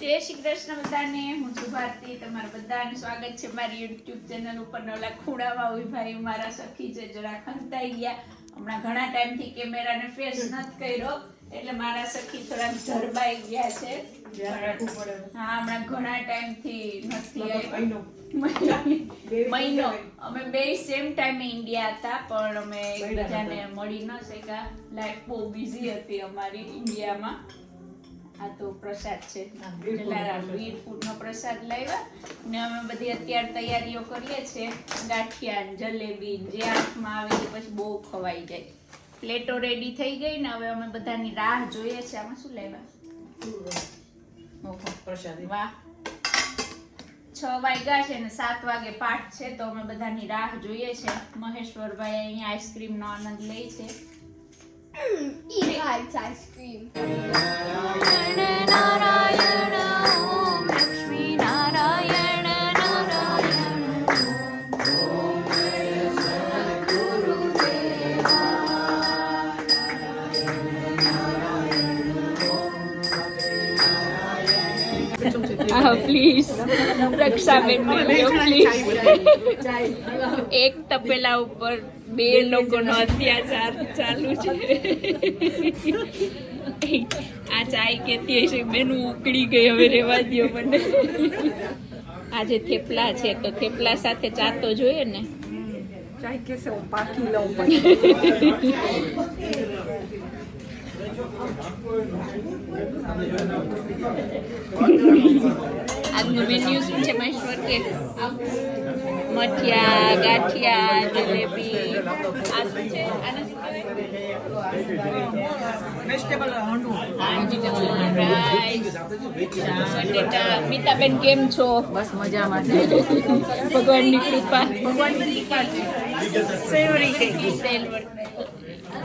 જય શ્રી કૃષ્ણ બધાને. હું છું ભારતી. તમારા બધાનું સ્વાગત છે મારી યુટ્યુબ ચેનલ ઉપર. નવલા ખૂણામાં ઊભી ભાઈ મારા સખી છે. જરા ખંતાઈ ગયા. હમણાં ઘણા ટાઈમથી કેમેરાને ફેસ નથી કર્યો. એટલે મારા સખી થોડાક ઝરબાઈ ગયા છે. હા હમણાં ઘણા ટાઈમથી નથી મહિનો. અમે બે સેમ ટાઈમે ઇન્ડિયા હતા પણ અમે એકબીજાને મળી ન શક્યા. લાઈફ બહુ બિઝી હતી અમારી ઇન્ડિયામાં આ તો પ્રસાદ છે. વીરપુરનો પ્રસાદ. લાવ્યા. ને અમે બધી અત્યારે તૈયારીઓ કરીએ છીએ. ગાંઠિયા જલેબી જે આંખમાં આવે એ પછી બહુ ખવાઈ જાય. પ્લેટો રેડી થઈ ગઈ ને હવે અમે બધાની રાહ જોઈએ છે આમાં શું લેવા પ્રસાદ. વાહ. છ વાગ્યા છે ને સાત વાગે પાઠ છે તો અમે બધાની રાહ જોઈએ છે મહેશ્વરભાઈ અહીંયા આઈસ્ક્રીમનો આનંદ લે છે. Mmm, eat ice cream. Please Rakshaben please એક તપેલા ઉપર બે લોકોનો અત્યાચાર ચાલુ છે. આ ચાય કેતી હશે બેન ઉકળી ગઈ હવે રેવા દો મને. આજે થેપલા છે તો થેપલા સાથે ચા તો જોઈએ ને? ચાય કેસે હું પાકી લઉં પછી. આજનું મેન્યુ શું છે મહેશ્વર કે મઠિયા ગાંઠિયા જલેબી આ શું છે? આને શું કહેવાય? મીતાબેન કેમ છો? બસ મજામાં ભગવાનની કૃપા. ભગવાન સેલવર.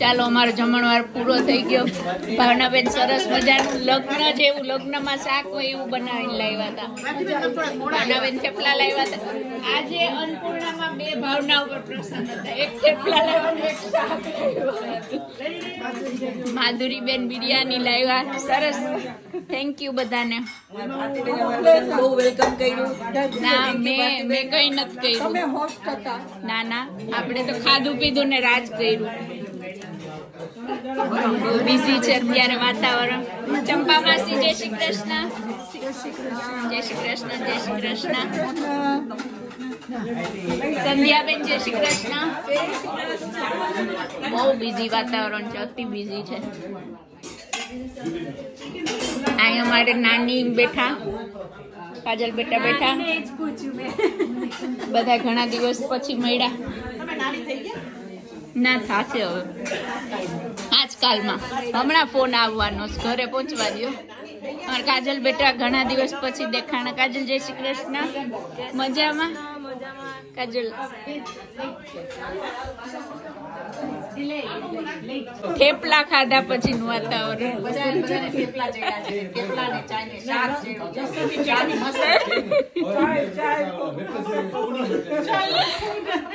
ચાલો અમારો જમણવાર પૂરો થઈ ગયો. ભાવનાબેન સરસ મજાનું લગ્ન જેવું લગ્નમાં શાક હોય એવું બનાવીને લાવ્યા હતા. ભાવનાબેન થેપલા લાવ્યા હતા. આજે અન્નપૂર્ણામાં બે ભાવના ઉપર પ્રસન્ન હતા. એક થેપલા લાવ્યા એક શાક માધુરીબેન બિરયાની લાવ્યા. સરસ. થેન્ક યુ બધાને. બહુ વેલકમ કર્યું. ના મેં મેં કંઈ નથી કર્યું. ના ના આપણે તો ખાધું પીધું ને રાજ કર્યું. બિઝી છે અત્યારે વાતાવરણ. ચંપા માસી જય શ્રી કૃષ્ણ. જય શ્રી કૃષ્ણ જય શ્રી કૃષ્ણ. સંધ્યાબેન જય શ્રી કૃષ્ણ. બહુ બિઝી વાતાવરણ છે અતિ બિઝી છે. અહીંયા મારે નાની બેઠા કાજલ બેટા બેઠા. બધા ઘણા દિવસ પછી મળ્યા. ના, થાશે હવે. આજકાલમાં. હમણાં ફોન આવવાનો ઘરે પહોંચવા દો અને કાજલ બેટા ઘણા દિવસ પછી દેખાણા. કાજલ, જય શ્રી કૃષ્ણ. મજામાં? કાજલ. થેપલા ખાધા પછીનું વાતાવરણ.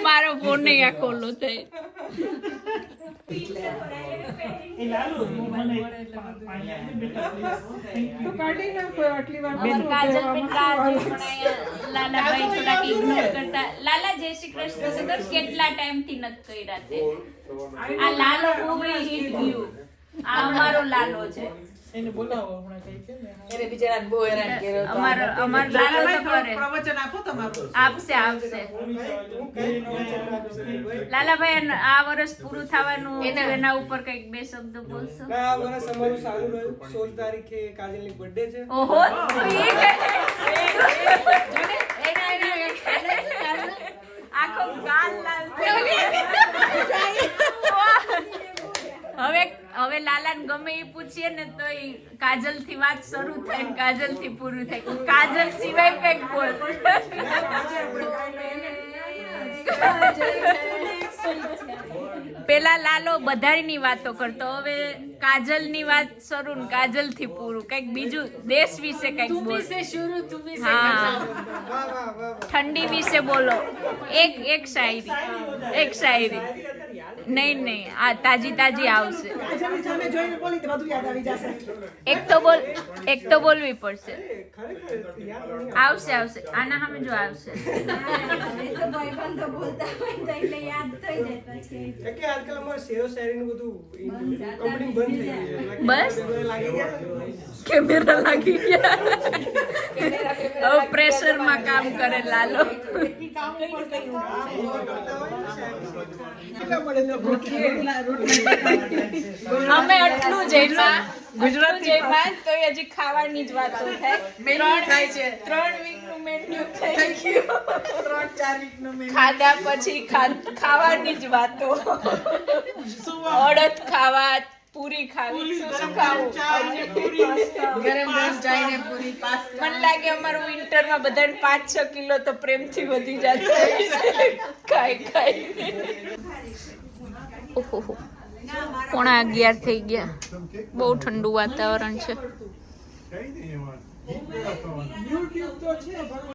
મારો ફોન નહીં આ ખોલો થાય તો કાઢી નાખો આટલી વાર કાજલ બેટા હજી પણ અહીંયા લાલાભાઈ થોડાક ignore કરતા લાલા જય શ્રી કૃષ્ણ. કેટલા ટાઈમથી નથી કર્યા તે? આ લાલો ખૂબ હિટ ગયું આ અમારો લાલો છે. એને બોલાવો હમણાં કઈ છે ને. એને બિચારાને બહુ હેરાન કર્યો હતો. અમારો અમારો લાલો તો કરે. પ્રવચન આપો તમારું. આપશે આપશે. લાલાભાઈ આ વર્ષ પૂરું થવાનું એના- એના ઉપર કંઈક બે શબ્દ બોલશો આ વર્ષ અમારું સારું રહ્યું સોળ તારીખે કાજલની બર્થડે છે ઓહો ઠીક. એના- એના- આખો ગાલ લાલ હવે હવે લાલાને ગમે એ પૂછીએ ને તો કાજલથી વાત શરૂ થાય ને કાજલથી પૂરું થાય કાજલ સિવાય કંઈક બોલ પેલા લાલો બધાની વાતો કરતો હવે કાજલની વાત શરૂ ને કાજલથી પૂરું. કંઈક બીજું દેશ વિશે કંઈક બોલો. હા. ઠંડી વિશે બોલો. એક એક શાયરી. એક શાયરી. નહીં નહીં આ તાજી તાજી આવશે. એક તો બોલ એક તો બોલવી પડશે. આવશે આવશે. આના સામે જો આવશે. આવે કે આજકાલ અમારે શેરો શેરીનું બધું કંપની બંધ થઈ ગઈ બસ? લાગી ગયા? કેમેરા લાગી ગયા. હવે પ્રેશરમાં કામ કરે લાલો. અમે આટલું જઈમાં ગુજરાત જઈમાં તો હજી ખાવાની જ વાત થાય. ત્રણ થાય છે. ત્રણ વીકનું મેન્યુ થઈ ગયું ત્રણ ચાર વીકનું ખાધા પછી ખાવાની જ વાતો? અડદ ખાવા પૂરી ખાવી શું શું ખાવું હજી પૂરી ગરમ ગરમ ચાઈને પૂરી પાસ્તા. મને લાગે અમારું વિન્ટરમાં બધાને પાંચ છ કિલો તો પ્રેમથી વધી જશે. ખાઈ ખાઈ. ઓહો પોણા અગિયાર થઈ ગયા. બહુ ઠંડુ વાતાવરણ છે.